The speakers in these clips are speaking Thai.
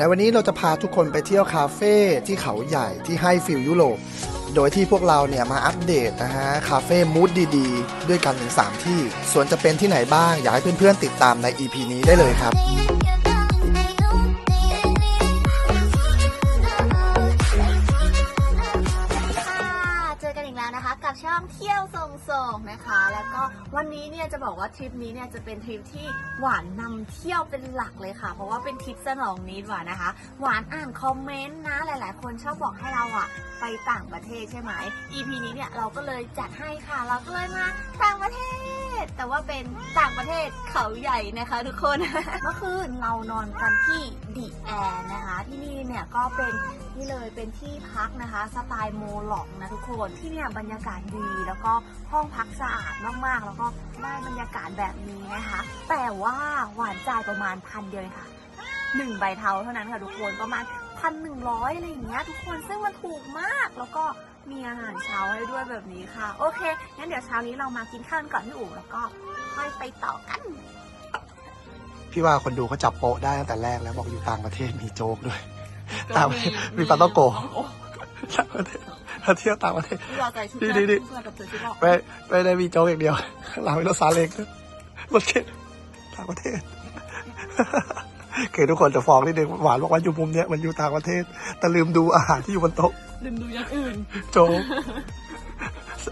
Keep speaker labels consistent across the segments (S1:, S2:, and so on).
S1: ในวันนี้เราจะพาทุกคนไปเที่ยวคาเฟ่ที่เขาใหญ่ที่ให้ฟิลยุโรป โดยที่พวกเราเนี่ยมาอัปเดตนะฮะคาเฟ่มูดดีๆ ด้วยกันถึง 3 ที่ ส่วนจะเป็นที่ไหนบ้าง อยากให้เพื่อนๆติดตามใน EP นี้ได้เลยครับ
S2: วันนี้เนี่ยจะบอกว่าทริปนี้เนี่ยจะเป็นทริปที่หวานนำเที่ยวเป็นหลักเลยค่ะ เพราะว่าเป็นทริปสนองนิดหวานนะคะ หวานอ่านคอมเมนต์นะหลาย ๆ คนชอบบอกให้เราอะไปต่างประเทศใช่ไหม EP นี้เนี่ยเราก็เลยจัดให้ค่ะ เราก็เลยมาต่างประเทศ แต่ว่าเป็นต่างประเทศเขาใหญ่นะคะ ทุกคน เมื่อคืนเรานอนกันที่ดีแอร์นะคะ ที่นี่เนี่ยก็เป็นนี่เลยเป็นที่พักนะคะ สไตล์โมหลอกนะทุกคนที่เนี่ยบรรยากาศดี แล้วก็ห้องพักสะอาดมากๆ แล้วก็ได้บรรยากาศแบบนี้นะคะ แต่ว่าหวานจ่ายประมาณพันเดียวเองค่ะหนึ่งใบเทาเท่านั้นค่ะทุกคนประมาณพันหนึ่งร้อยอะไรอย่างเงี้ยทุกคนซึ่งมันถูกมากแล้วก็ มีอาหารเช้าให้ด้วยแบบนี้ค่ะ โอเค งั้นเดี๋ยวเช้านี้เรามากินข้าวกันก่อนพี่อู๋แล้วก็ค่อยไปต่อกัน
S1: พี่ว่าคนดูเขาจับโป๊ะได้ตั้งแต่แรกแล้วบอกอยู่ต่างประเทศมีโจ๊กด้วยต่างประเทศมีปลาต้องโกต่างประเทศถ้าเที่ยวต่างประเทศ
S2: เราใจชุด
S1: ดี
S2: แร
S1: ดี
S2: กเพื่อนกับเธอชุดบอก
S1: ไม่ไม่ได้มีโจ๊กอย่างเดียวข้างหลังมีรถซาเล้งด้วยรถเข็นต่างประเทศคือทุกคนจะฟ้องนิดนึงหวานบอกว่าอยู่มุมเนี้ยมันอยู่ต่างประเทศ แต่ลืมดูอาหารที่อยู่บนโต๊ะ
S2: ลืมดูอย่างอื่น
S1: โจ๊ก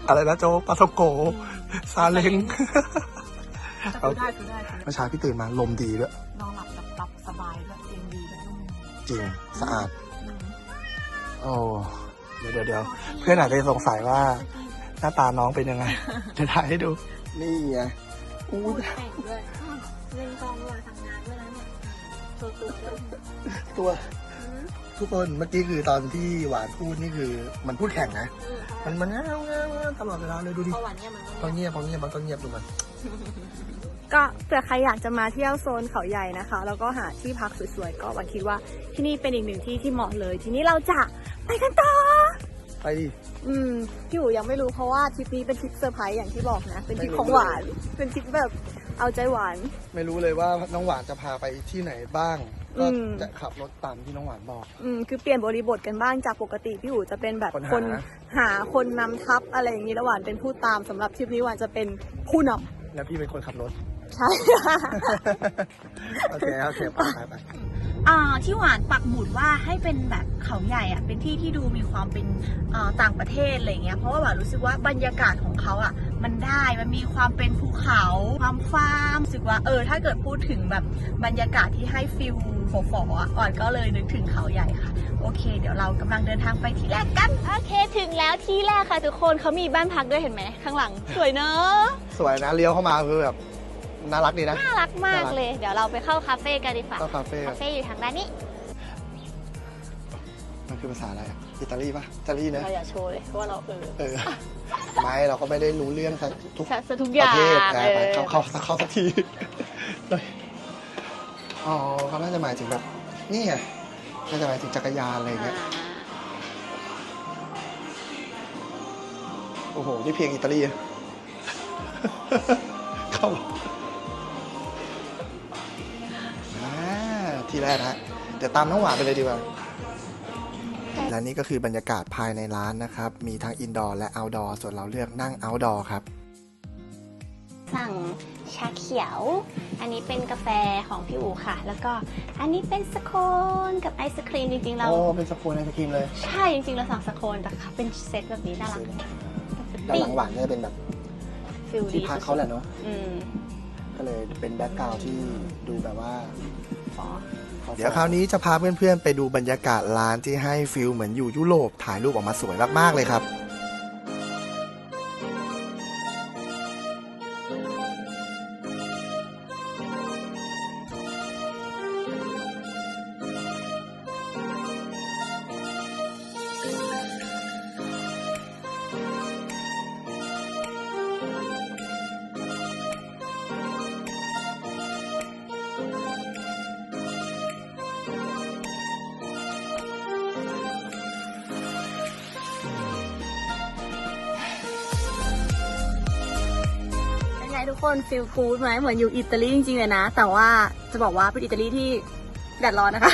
S1: อะไรนะโจ๊กปลาทองโกซาเล้ง
S2: แต่คือได้คือได้คือได้
S1: เมื่อเช้าพี่ตื่นมาลมดีด้วย
S2: นอนหลับแบบหลับสบายแบบเตียงดีแบบนุ่ม
S1: จริงสะอาด
S2: อืม
S1: โอ้เดี๋ยวเดี๋ยวเดี๋ยวเพื่อนอาจจะสงสัยว่า หน้าตาน้องเป็นยังไง จะถ่ายให้ดู นี่ไงอู้
S2: พูดเก่งด้วยอืมเล่นกล้องด้วยทำงานด้วยนะเนี่ยโชว์ตัวด้วย
S1: ตัว
S2: อืม
S1: ทุกคนเมื่อกี้คือตอนที่หวานพูดนี่คือมันพูดแข่งนะ
S2: อืม
S1: มันมันเงาเงาเงาตลอดเวลาเลยดูดิ
S2: เพราะวันเนี้ยมัน
S1: ตอนเงียบตอนเงียบมันตอนเงียบดูมัน
S3: ก็เผื่อใครอยากจะมาเที่ยวโซนเขาใหญ่นะคะ แล้วก็หาที่พักสวยๆก็วันคิดว่าที่นี่เป็นอีกหนึ่งที่ที่เหมาะเลย ทีนี้เราจะไปกันต่อ
S1: ไปดิ
S3: อืมพี่อู๋ยังไม่รู้เพราะว่าทริปนี้เป็นทริปเซอร์ไพรส์อย่างที่บอกนะ เป็นทริป
S1: ไม่รู้
S3: ของหวาน เป็นทริปแบบเอาใจหวาน
S1: ไม่รู้เลยว่าน้องหวานจะพาไปที่ไหนบ้างก็
S3: อืม
S1: จะขับรถตามที่น้องหวานบอก
S3: อืมคือเปลี่ยนบริบทกันบ้างจากปกติพี่อู๋จะเป็นแบบ
S1: คนหา
S3: คนหาคนนำทัพอะไรอย่างนี้แล้วหวานเป็นผู้ตามสำหรับทริปนี้หวานจะเป็นผู้นำ
S1: แล้วพี่เป็นคนขับรถ
S3: ใช่
S1: โอเคโอเคไปไปไป
S2: อ่าที่หวานปักหมุดว่าให้เป็นแบบเขาใหญ่อะเป็นที่ที่ดูมีความเป็นอ่าต่างประเทศอะไรเงี้ยเพราะว่าหวานรู้สึกว่าบรรยากาศของเขาอะ มันได้มันมีความเป็นภูเขาความฟาร์มรู้สึกว่าเออ ถ้าเกิดพูดถึงแบบบรรยากาศที่ให้ฟิลฝอๆอะหวานก็เลยนึกถึงเขาใหญ่ค่ะ โอเค เดี๋ยวเรากำลังเดินทางไปที่แรกกัน
S3: โอเค ถึงแล้วที่แรกค่ะทุกคนเขามีบ้านพักด้วยเห็นไหมข้างหลัง สวยเนอะ
S1: สวยนะเลี้ยวเข้ามาคือแบบน่ารักดีนะ
S3: น่ารักมากเลย เดี๋ยวเราไปเข้าคาเฟ่กันดีกว่า
S1: เข้าคาเฟ่
S3: คาเฟ่อยู่ทางด้านนี้
S1: มันคือภาษาอะไรอะอิตาลีปะอิตาลีเนอะ
S3: เราอย่าโชว์เลยเพราะว่าเราเออ
S1: เออไม่เราก็ไม่ได้รู้เรื่องสักทุก
S3: ซะทุก
S1: ป
S3: อย่า
S1: ระ
S3: ง
S1: เทศ
S3: เอ
S1: นะไป
S3: อ
S1: เข้าเข้าเข้าสักทีเลยอ๋อเขาน่าจะหมายถึงแบบนี่ไงน่าจะหมายถึงจักรยานอะไรอย่างเงี้ย โอ้โห นี่เพลงอิตาลีอะ เข้าอ่าที่แรกฮะ เดี๋ยวตามน้องหวานไปเลยดีกว่า และนี่ก็คือบรรยากาศภายในร้านนะครับ มีทั้งอินดอร์และเอาท์ดอร์ส่วนเราเลือกนั่งเอาท์ดอร์ครับ
S3: สั่งชาเขียว อันนี้เป็นกาแฟของพี่อูค่ะ แล้วก็อันนี้เป็นสโคนกับไอศครีมจริงๆเรา
S1: โอ้ เป็นสปูนไอศครีมเลย
S3: ใช่จริงๆเราสั่งสโคนแต่ค่ะเป็นเซตแบบนี้น่ารัก
S1: ด้านหลังหวานก็จะเป็นแบบ
S3: ฟิล
S1: ที่
S3: ดี
S1: พักเขาแหละเนาะ
S3: อืม
S1: ก็เลยเป็นแบ็กกราวด์ที่ดูแบบว่า
S3: ฟอ
S1: เดี๋ยวคราวนี้จะพาเพื่อนๆไปดูบรรยากาศร้านที่ให้ฟิลเหมือนอยู่ยุโรปถ่ายรูปออกมาสวยมากๆเลยครับ
S3: คนฟิลกูดไหมเหมือนอยู่อิตาลีจริงๆเลยนะ แต่ว่าจะบอกว่าเป็นอิตาลีที่แดดร้อนนะคะ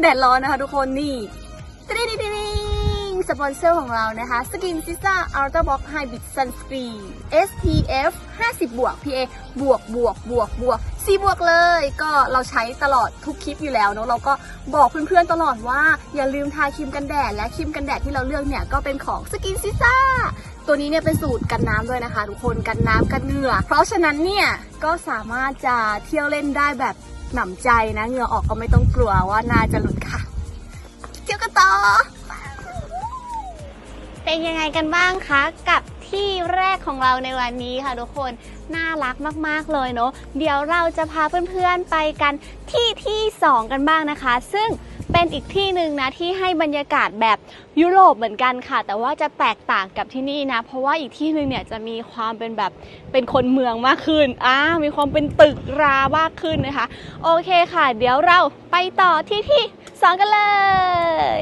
S3: แดดร้อนนะคะ ทุกคนนี่ตริดดิงสปอนเซอร์ของเรานะคะ Skin s i s a Ultra Box Hybrid Sunscreen SPF 50 บวก PA บวกบวกบวกบวก4บวกเลย ก็เราใช้ตลอดทุกคลิปอยู่แล้วเนอะเราก็บอกเพื่อนๆตลอดว่าอย่าลืมทาครีมกันแดด และครีมกันแดดที่เราเลือกเนี่ย ก็เป็นของ Skin s i s a ตัวนี้เนี่ยเป็นสูตรกันน้ำด้วยนะคะ ทุกคนกันน้ำกันเหงื่อ เพราะฉะนั้นเนี่ยก็สามารถจะเที่ยวเล่นได้แบบหนำใจนะเหงื่อออกก็ไม่ต้องกลัวว่านาจะหลุดค่ะ เที่ยวกันต่อ เป็นยังไงกันบ้างคะกับที่แรกของเราในวันนี้ค่ะทุกคนน่ารักมากๆเลยเนาะเดี๋ยวเราจะพาเพื่อนๆไปกันที่ที่สองกันบ้างนะคะ ซึ่ง เป็นอีกที่หนึ่งนะที่ให้บรรยากาศแบบยุโรปเหมือนกันค่ะ แต่ว่าจะแตกต่างกับที่นี่นะ เพราะว่าอีกที่หนึ่งเนี่ยจะมีความเป็นแบบเป็นคนเมืองมากขึ้นอ่ามีความเป็นตึกรามากขึ้นนะคะ โอเคค่ะ เดี๋ยวเราไปต่อที่ที่สองกันเลย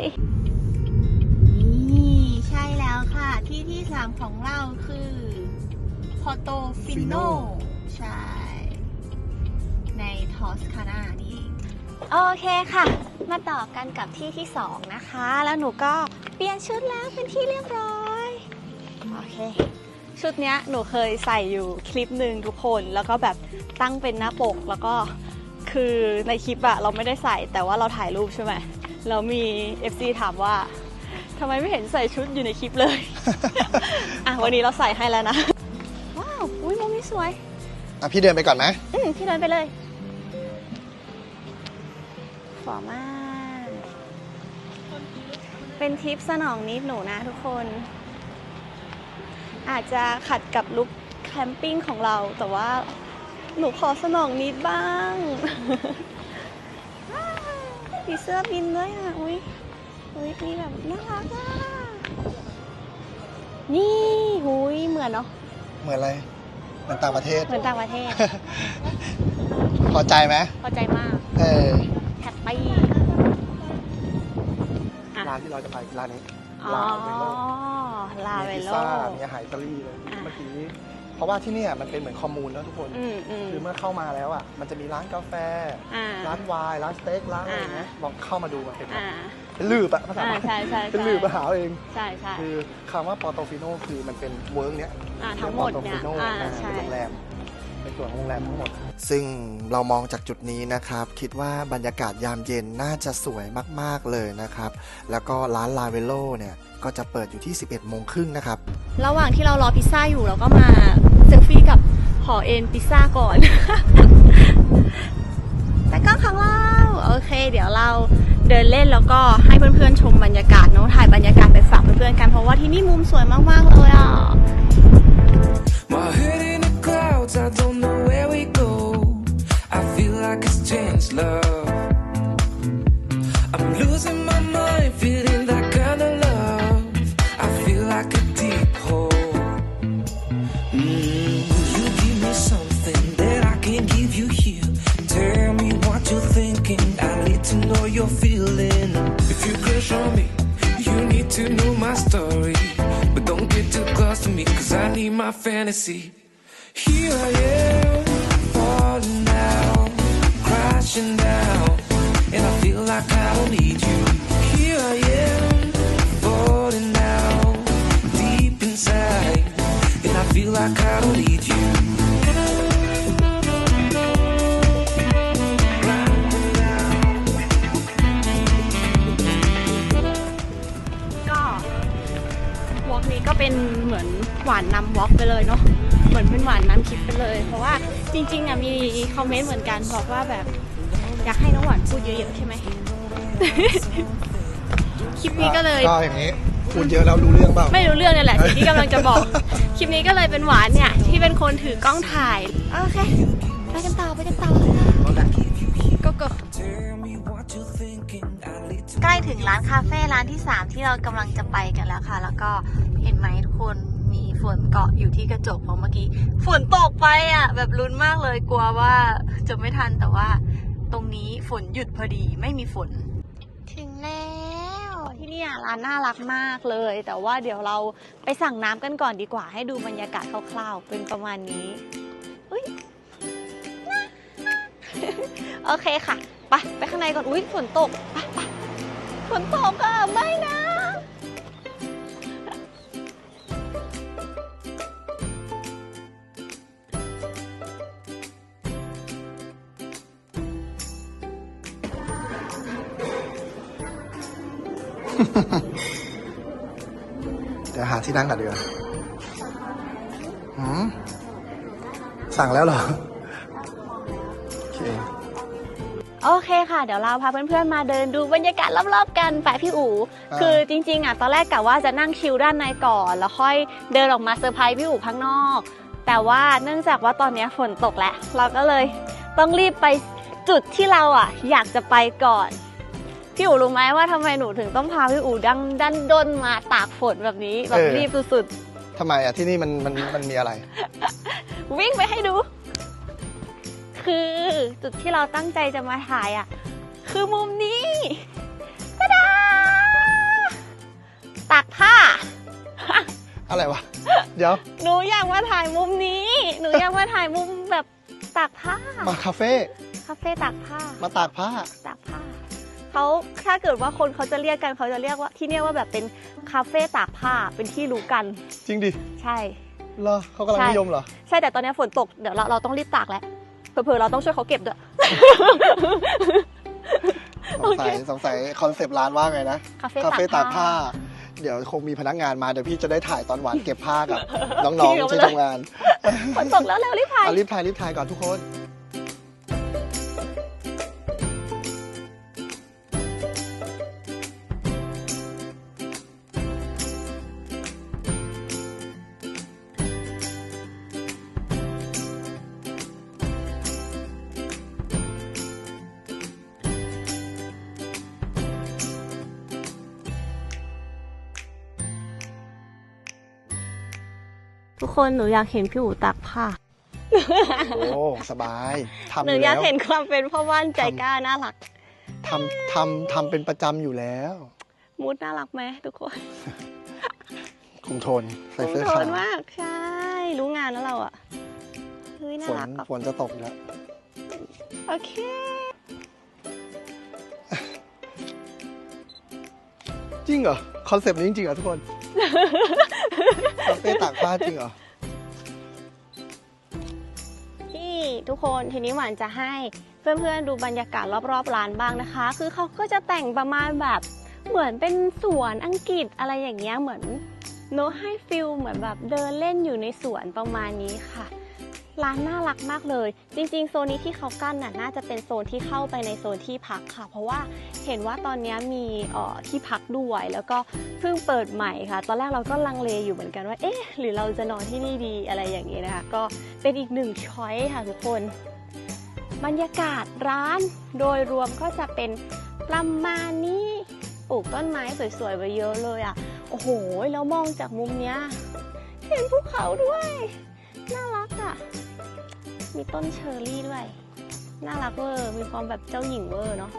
S3: นี่ใช่แล้วค่ะ ที่ที่สามของเราคือพอโตฟิโนใช่ ในทอสคานานี่เอง โอเคค่ะ มาต่อกันกับที่ที่สองนะคะ แล้วหนูก็เปลี่ยนชุดแล้วเป็นที่เรียบร้อย โอเค ชุดเนี้ยหนูเคยใส่อยู่คลิปหนึ่งทุกคน แล้วก็แบบตั้งเป็นหน้าปก แล้วก็คือในคลิปอะเราไม่ได้ใส่แต่ว่าเราถ่ายรูปใช่ไหมแล้วมี FC ถามว่าทำไมไม่เห็นใส่ชุดอยู่ในคลิปเลย อะวันนี้เราใส่ให้แล้วนะ ว้าว อุ้ยมุมนี้สวย
S1: อะพี่เดินไปก่อนไหม
S3: อืมพี่เดินไปเลย ฟอมาก เป็นทริปสนองนิดหนูนะทุกคน อาจจะขัดกับลุคแคมปิ้งของเรา แต่ว่าหนูขอสนองนิดบ้างมีเสื้อบินด้วยอะ อุ้ยอุ้ยมีแบบน่ารักอะ นี่หุยเหมือนเนาะ
S1: เหมือนอะไร เหมือนต่างประเทศ
S3: เหมือนต่างประเทศ
S1: พอใจไหม
S3: พอใจมาก
S1: เออ
S3: แฮปปี้อะ
S1: ร้านที่เราจะไปคือร้านนี้
S3: อ๋อ
S1: ลาเวโล
S3: ลาเว
S1: มีพิซ
S3: โล
S1: ซ่ามีอาหารอิตาลีเลย
S3: อะ
S1: เมื่อกี้เพราะว่าที่เนี่ยมันเป็นเหมือนคอมมูนแล้วทุกคน
S3: อืมอืม
S1: คือเมื่อเข้ามาแล้วอะมันจะมีร้านกาแฟ
S3: อ่า
S1: ร้านไวน์ร้านสเต็กร้านอะไรอย่างเงี้ย
S3: อ่า
S1: ลองเข้ามาดูมันเป็นแบบ
S3: อ่า
S1: เป็นลืบอะภาษา
S3: อ่า
S1: บ้าน
S3: ใช่ใช่
S1: เป็น
S3: ใช่
S1: ลืบมาหาเอาเอง
S3: ใช่ใช่
S1: คือคำว่าปอโตฟิโนคือมันเป็นเวิร์กเนี้ย
S3: อ่าทั้งหมดเนี่ย
S1: ป็
S3: อ่า
S1: Portofino
S3: ใช่
S1: เป็นโรงแรมเป็น ส่วนของโรงแรมทั้งหมด ซึ่งเรามองจากจุดนี้นะครับ คิดว่าบรรยากาศยามเย็นน่าจะสวยมากๆเลยนะครับ แล้วก็ร้านลาเวโลเนี่ย ก็จะเปิดอยู่ที่ 11โมงครึ่งนะครับ
S3: ระหว่างที่เรารอพิซซ่าอยู่เราก็มาเซลฟี่กับหอเอ็นพิซซ่าก่อน แต่ก็ของเราโอเค เดี๋ยวเราเดินเล่นแล้วก็ให้เพื่อนๆชมบรรยากาศเนาะถ่ายบรรยากาศไปฝากเพื่อนๆกันเพราะว่าที่นี่มุมสวยมากๆเลยอะ
S4: I don't know where we go. I feel like it's changed love. I'm losing my mind, feeling that kind of love. I feel like a deep hole. Mm, you give me something that I can give you here? Tell me what you're thinking. I need to know you're feeling. If you crush on me, you need to know my story. But don't get too close to me, cause I need my fantasy.
S3: ก็วอล์กนี้ก็เป็นเหมือนหวานนำวอล์กไปเลยเนาะ มือนเป็นหวานนำคลิปไปเลย เพราะว่าจริงๆอะมีคอมเมนต์เหมือนกันบอกว่าแบบอยากให้น้องหวานพูดเยอะๆใช่ไหม คลิปนี้ก็เลย
S1: ก็อย่างนี้พูดเยอะแล้วรู้เรื่องเปล่า
S3: ไม่รู้เรื่องนี่แหละสิ่งที่กำลังจะบอก คลิปนี้ก็เลยเป็นหวานเนี่ย ที่เป็นคนถือกล้องถ่าย โอเค ไปกันต่อไปกันต่อก็ก็
S4: Tell me what you're thinking. I need to
S2: ใกล้ถึงร้านคาเฟ่ร้านที่ 3 ที่เรากำลังจะไปกันแล้วค่ะ แล้วก็เห็นไหมทุกคนมี ฝนเกาะอยู่ที่กระจกเพราะเมื่อกี้ฝนตกไปอะ แบบลุ้นมากเลยกลัวว่าจะไม่ทันแต่ว่า ตรงนี้ฝนหยุดพอดีไม่มีฝน
S3: ถึงแล้วที่นี่ร้านน่ารักมากเลย แต่ว่าเดี๋ยวเราไปสั่งน้ำกันก่อนดีกว่า ให้ดูบรรยากาศคร่าวๆ เป็นประมาณนี้อุ๊ยโอเคค่ะไปไปข้างในก่อนอุ้ยฝนตกไปไปฝนตกอะไม่นะ
S1: ที่นั่งกันดีกว่าหืมสั่งแล้วเหรอ โอเค
S3: โอเคค่ะ เดี๋ยวเราพาเพื่อนๆมาเดินดูบรรยากาศรอบๆกันไปพี่อู๋
S1: อ่า
S3: คือจริงๆอะตอนแรกกะว่าจะนั่งชิลด้านในก่อน แล้วค่อยเดินออกมาเซอร์ไพรส์พี่อู๋ข้างนอก แต่ว่าเนื่องจากว่าตอนนี้ฝนตกแล้วเราก็เลยต้องรีบไปจุดที่เราอะ อยากจะไปก่อน พี่อู๋รู้ไหมว่าทำไมหนูถึงต้องพาพี่อู๋ดังดันด้นมาตากฝนแบบนี้แบบ
S1: เออ
S3: รีบสุด
S1: ทำไมอะที่นี่มันมันมันมีอะไร
S3: ๆ วิ่งไปให้ดู คือจุดที่เราตั้งใจจะมาถ่ายอะ คือมุมนี้ตาดาตากผ้า
S1: อะไรวะ เดี๋ยว
S3: หนูอยากมาถ่ายมุมนี้ หนูอยากมาถ่ายมุมแบบตากผ้า
S1: มาคาเฟ่
S3: คาเฟ่ตากผ้า
S1: มาตากผ้า
S3: ตากผ้า เขาถ้าเกิดว่าคนเขาจะเรียกกันเขาจะเรียกว่าที่เนี่ยว่าแบบเป็นคาเฟ่ตากผ้าเป็นที่รู้กัน
S1: จริงดิ
S3: ใช่
S1: เหรอเขากำลัง
S3: ใช่
S1: นิยมเหรอ
S3: ใช่แต่ตอนนี้ฝนตกเดี๋ยวเราเราต้องรีบตากแล้วเผื่อๆเราต้องช่วยเขาเก็บด้วย
S1: สงสัยสงสัยคอนเซปต์ร้านว่าไงนะ
S3: คาเฟ่
S1: คาเฟ่ตา
S3: ตากก
S1: ผ้า
S3: ผ้า
S1: เดี๋ยวคงมีพนักงานมาเดี๋ยวพี่จะได้ถ่ายตอนหวานเก็บผ้ากับน้
S3: พี่
S1: อง
S3: เอา
S1: ๆ
S3: ไป
S1: ที่
S3: เลย
S1: ทำงาน
S3: ฝนตกแล้วเร็วรีบถ่าย
S1: เอารีบถ่ายรีบถ่ายก่อนทุกคน
S3: ทุกคนหนูอยากเห็นพี่อู๋ตากผ้า
S1: โอ้สบายทำ
S3: ห
S1: อ
S3: นู
S1: ยู่
S3: อยา
S1: แล้
S3: ก
S1: ว
S3: เห็นความเป็นพ่อบ้านใจกล้าน่ารัก
S1: ทำทำทำเป็นประจำอยู่แล้ว
S3: มูดน่ารักไหมทุกคน
S1: คุมโทนใส่
S3: คุ้ม
S1: เสื้อ
S3: โท
S1: ขาวน
S3: มากใช่ รู้งานแล้วเราอะเฮ้ยน่า
S1: ฝน
S3: รักอะ
S1: ฝนจะตกอีกแล้ว
S3: โอเค
S1: จริงเหรอ คอนเซปต์นี้จริงๆเหรอทุกคน คาเฟ่ตากผ้าจริงเหรอ
S3: ที่ทุกคนทีนี้หวานจะให้เพื่อนๆดูบรรยากาศรอบๆร้านบ้างนะคะ คือเขาก็จะแต่งประมาณแบบเหมือนเป็นสวนอังกฤษอะไรอย่างเงี้ยเหมือนโนให้ฟิลเหมือนแบบเดินเล่นอยู่ในสวนประมาณนี้ค่ะ ร้านน่ารักมากเลย จริงๆ โซนนี้ที่เขากั้นน่ะน่าจะเป็นโซนที่เข้าไปในโซนที่พักค่ะ เพราะว่าเห็นว่าตอนนี้มีออที่พักด้วยแล้วก็เพิ่งเปิดใหม่ค่ะ ตอนแรกเราก็ลังเลอยู่เหมือนกันว่า เอ๊ะ หรือเราจะนอนที่นี่ดีอะไรอย่างนี้นะคะ ก็เป็นอีกหนึ่งช้อยค่ะทุกคน บรรยากาศร้านโดยรวมก็จะเป็นประมาณนี้ปลูกต้นไม้สวยๆไว้เยอะเลยอะ โอ้โห แล้วมองจากมุมเนี้ย เห็นภูเขาด้วย น่ารักอะ มีต้นเชอร์รี่ด้วย น่ารักเวอร์ มีความแบบเจ้าหญิงเวอร์เนาะ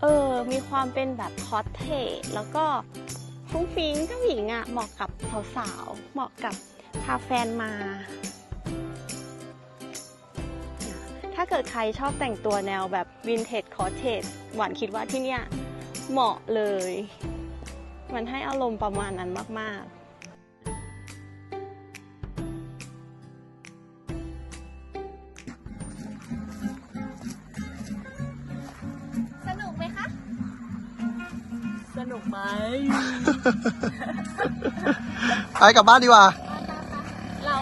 S3: เออ มีความเป็นแบบคอสเทแล้วก็ฟุ้งฟิ้งเจ้าหญิงอะ เหมาะกับสาวๆ เหมาะกับพาแฟนมา ถ้าเกิดใครชอบแต่งตัวแนวแบบวินเทจคอสเทจหวานคิดว่าที่เนี่ยเหมาะเลย มันให้อารมณ์ประมาณนั้นมากๆ
S1: ไปกลับบ้านดีกว่า
S3: เรา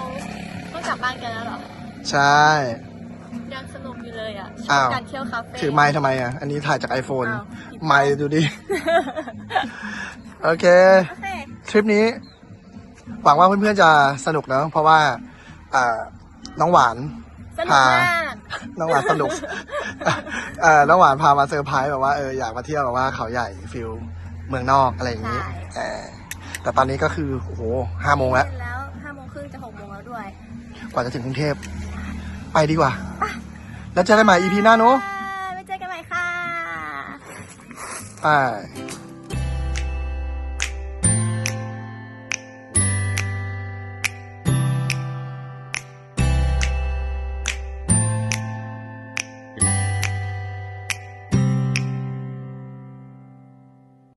S3: ต้องกลับบ้านกันแล้วเหรอ
S1: ใช่
S3: ยังสนุกอยู่เลยอะชอ
S1: อ้า
S3: บ
S1: ว
S3: การเที่ยวคาเฟ่
S1: ถือไม้ทำไมอะ อันนี้ถ่ายจาก iPhone
S3: อ้าว
S1: ไม้ดูดิ โอเค
S3: โอเค
S1: ทริปนี้ หวังว่าเพื่อนๆจะสนุกเนอะเพราะว่าอ่าน้องหวาน
S3: สนุกมาก
S1: น้องหวานสนุก เอ่อน้องหวานพามาเซอร์ไพรส์แบบว่าเอออยากมาเที่ยวแบบว่าเขาใหญ่ฟิลเมืองนอกอะไรอย่างนี้
S3: ใช่
S1: เออแต่ตอนนี้ก็คือโอ้โหห้าโมงแล้ว
S3: แล้วห้าโมงครึ่งจะหกโมงแล้วด้วย
S1: กว่าจะถึงกรุงเทพ ไปดีกว่า แล้วเจอกันใหม่ EP หน้าเนอะ
S3: ไว้เจอกันใหม่ค่ะ
S1: ไป